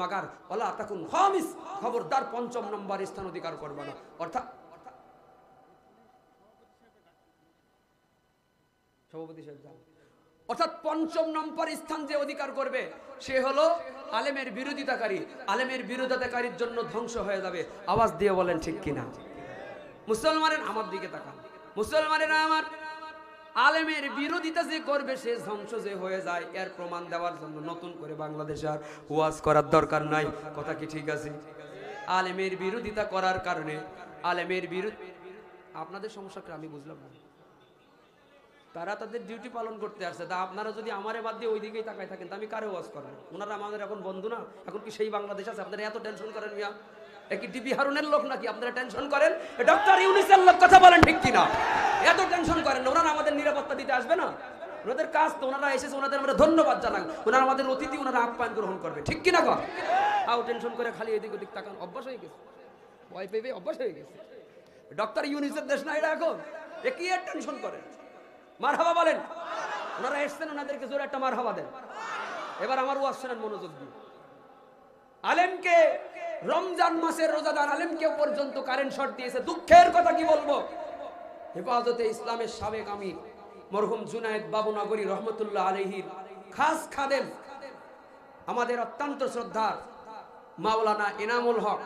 মাগার OLA তাকুন খামিস, খবরদার পঞ্চম নম্বর স্থান অধিকার করবে না। অর্থাৎ সভাপতি সাহেব যান। অর্থাৎ পঞ্চম নম্বর স্থান যে অধিকার করবে, সে হলো আলেমের বিরোধিতাকারী। আলেমের বিরোধিতাকারীর জন্য ধ্বংস হয়ে যাবে। আওয়াজ দিয়ে বলেন ঠিক কিনা? মুসলমানের আমার দিকে তাকান। মুসলমানের আমার আলেমের বিরোধিতা যে করবে, সে ধ্বংস যে হয়ে যায়, এর প্রমাণ দেওয়ার জন্য নতুন করে বাংলাদেশে আর ওয়াজ করার দরকার নাই। কথা কি ঠিক আছে? আলেমের বিরোধিতা করার কারণে, আলেমের বিরোধ আপনাদের সমস্যাকে আমি বুঝলাম না। তারা তাদের ডিউটি পালন করতে আসছে। তা আপনারা যদি আমারে বাদ দিয়ে ওই দিকেই তাকায় থাকেন, তা আমি কারে ওয়াজ করব? ওনারা আমাদের এখন বন্ধু না? এখন কি সেই বাংলাদেশ আছে? আপনারা এত টেনশন করেন মিয়া। একই ডিবি হারুনের লোক নাকি? আপনারা টেনশন করেন? ডক্টর ইউনিসের লোক, কথা বলেন ঠিক কিনা? এত টেনশন করেন ওনারা আমাদের নিরাপত্তা দিতে আসবে না। ওনাদের কাজ তো, ওনারা এসেছে, ওনাদের আমরা ধন্যবাদ জানাই। ওনারা আমাদের অতিথি, ওনারা আপ্যায়ন গ্রহণ করবে। ঠিক কিনা কর আও টেনশন করে খালি এদিক ওদিক তাকান, অভ্যাস হয়ে গেছে। ভয় পেয়ে অভ্যাস হয়ে গেছে। ডক্টর ইউনিসের দেশ না এটা এখন? এ কি এর টেনশন করেন? মারহাবা বলেন। ওনারা এসছেন, ওনাদেরকে জোরে একটা মারহাবা দেন। এবার আমার ওয়াজ শোনেন, মনোযোগ দিয়ে। আলেমকে রমজান মাসের রোজাদার আলেমকে পর্যন্ত কারেন্ট শট দিয়েছে। দুঃখের কথা কি বলব? হেফাজতে ইসলামের সাবেক আমির মরহুম জুনায়েদ বাবুনগরী রহমতুল্লাহ আলহির খাস খাদেম, আমাদের অত্যন্ত শ্রদ্ধার মাওলানা এনামুল হক।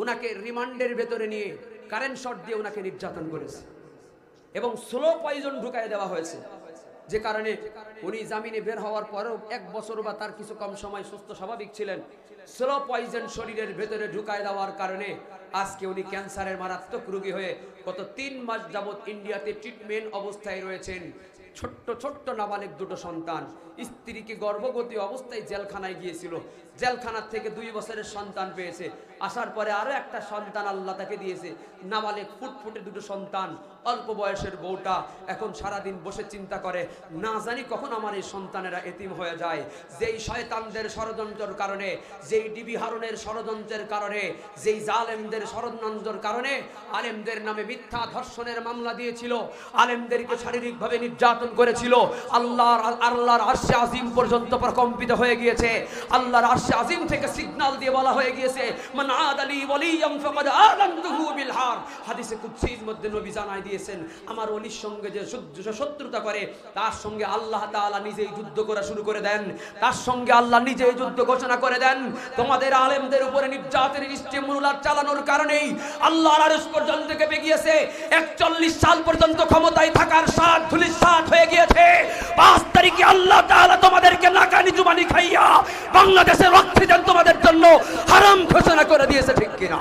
ওনাকে রিমান্ডের ভেতরে নিয়ে কারেন্ট শট দিয়ে ওনাকে নির্যাতন করেছে এবং স্লো পয়জন ঢুকাই দেওয়া হয়েছে। যে কারণে উনি জামিনে বের হওয়ার পরেও এক বছর বা তার কিছু কম সময় সুস্থ স্বাভাবিক ছিলেন। স্লো পয়জন শরীরের ভেতরে ঢুকায় দেওয়ার কারণে আজকে উনি ক্যান্সারের মারাত্মক রোগী হয়ে গত তিন মাস যাবৎ ইন্ডিয়াতে ট্রিটমেন্ট অবস্থায় রয়েছেন। ছোট্ট ছোট্ট নাবালিক দুটো সন্তান। স্ত্রীকে গর্ভবতী অবস্থায় জেলখানায় গিয়েছিল। জেলখানার থেকে দুই বছরের সন্তান পেয়েছে। আসার পরে আরও একটা সন্তান আল্লাহ তাকে দিয়েছে। নাবালিক ফুটফুটে দুটো সন্তান, অল্প বয়সের বউটা এখন সারাদিন বসে চিন্তা করে, না জানি কখন আমার এই সন্তানেরা এতিম হয়ে যায়। যেই শয়তানদের ষড়যন্ত্রের কারণে, যেই ডিবি হারনের ষড়যন্ত্রের কারণে, যেই জালেমদের ষড়যন্ত্রের কারণে আলেমদের নামে মিথ্যা ধর্ষণের মামলা দিয়েছিল, আলেমদেরকে শারীরিকভাবে নির্যাতন করেছিল। আল্লাহর আল্লাহর আরশে আজিম পর্যন্ত প্রকম্পিত হয়ে গিয়েছে। আল্লাহর আরশে আজিম থেকে সিগন্যাল দিয়ে বলা হয়ে গিয়েছে, মান আদালি ওয়ালিয়াম ফাকাদ আযানতুহু বিল হার। হাদিসে কুদসির মধ্যে নবী জানাই দিয়েছেন, আমার ওলির সঙ্গে যে শত্রু- শত্রুতা করে, তার সঙ্গে আল্লাহ তাআলা নিজেই যুদ্ধ করা শুরু করে দেন। তার সঙ্গে আল্লাহ নিজেই যুদ্ধ ঘোষণা করে দেন। তোমাদের আলেমদের উপরে নির্যাতনের ইস্তেমুলার চালানোর কারণেই আল্লাহর আরশ পর্যন্ত কেঁপে গিয়েছে 41 সাল পর্যন্ত ক্ষমতায় থাকার সাত ধুলির সাত হয়ে গিয়েছে। পাঁচ তারিখে আল্লাহ তাআলা তোমাদেরকে নাকানি জুবানি খাইয়া বাংলাদেশের অক্সিজেন তোমাদের জন্য হারাম ঘোষণা করে দিয়েছে, ঠিক কিনা?